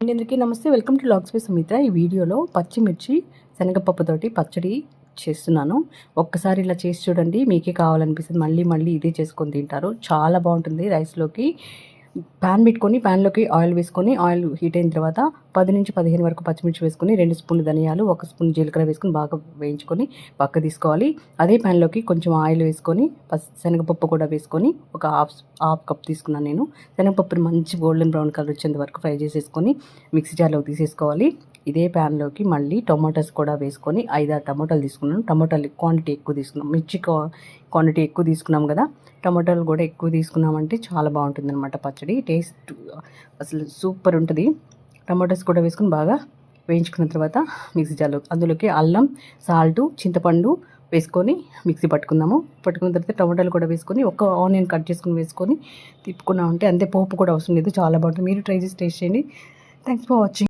అందరికీ నమస్తే. Welcome to logs by Sumitra. ఈ వీడియోలో పచ్చిమిర్చి శనగపప్పుతోటి పచ్చడి చేస్తున్నాను. ఒక్కసారి ఇలా చేసి చూడండి. మీకే కావాలనిపిస్తుంది. మళ్ళీ మళ్ళీ ఇదే చేసుకొని తింటారు. చాలా బాగుంటుంది రైస్లోకి. ప్యాన్ పెట్టుకొని ప్యాన్లోకి ఆయిల్ వేసుకొని ఆయిల్ హీట్ అయిన తర్వాత పది నుంచి పదిహేను వరకు పచ్చిమిర్చి వేసుకొని రెండు స్పూన్లు ధనియాలు ఒక స్పూన్ జీలకర్ర వేసుకొని బాగా వేయించుకొని పక్క తీసుకోవాలి. అదే ప్యాన్లోకి కొంచెం ఆయిల్ వేసుకొని శనగపప్పు కూడా వేసుకొని ఒక హాఫ్ హాఫ్ కప్ తీసుకున్నాను నేను. శనగపప్పుని మంచి గోల్డెన్ బ్రౌన్ కలర్ వచ్చేంత వరకు ఫ్రై చేసేసుకొని మిక్సీ జార్లోకి తీసేసుకోవాలి. ఇదే ప్యాన్లోకి మళ్ళీ టొమాటోస్ కూడా వేసుకొని ఐదారు టమాటాలు తీసుకున్నాను టమాటాలు క్వాంటిటీ ఎక్కువ తీసుకున్నాం. మిర్చి క్వాంటిటీ ఎక్కువ తీసుకున్నాం కదా టమాటాలు కూడా ఎక్కువ తీసుకున్నామంటే చాలా బాగుంటుంది అనమాట పచ్చడి. టేస్ట్ అసలు సూపర్ ఉంటుంది. టమాటోస్ కూడా వేసుకుని బాగా వేయించుకున్న తర్వాత మిక్సీ జార్లో అందులోకి అల్లం సాల్ట్ చింతపండు వేసుకొని మిక్సీ పట్టుకుందాము. పట్టుకున్న తర్వాత టమాటాలు కూడా వేసుకొని ఒక ఆనియన్ కట్ చేసుకుని వేసుకొని తిప్పుకున్నామంటే అంతే పోపు కూడా అవసరం లేదు. చాలా బాగుంటుంది. మీరు ట్రై చేసి టేస్ట్ చేయండి. Thanks for watching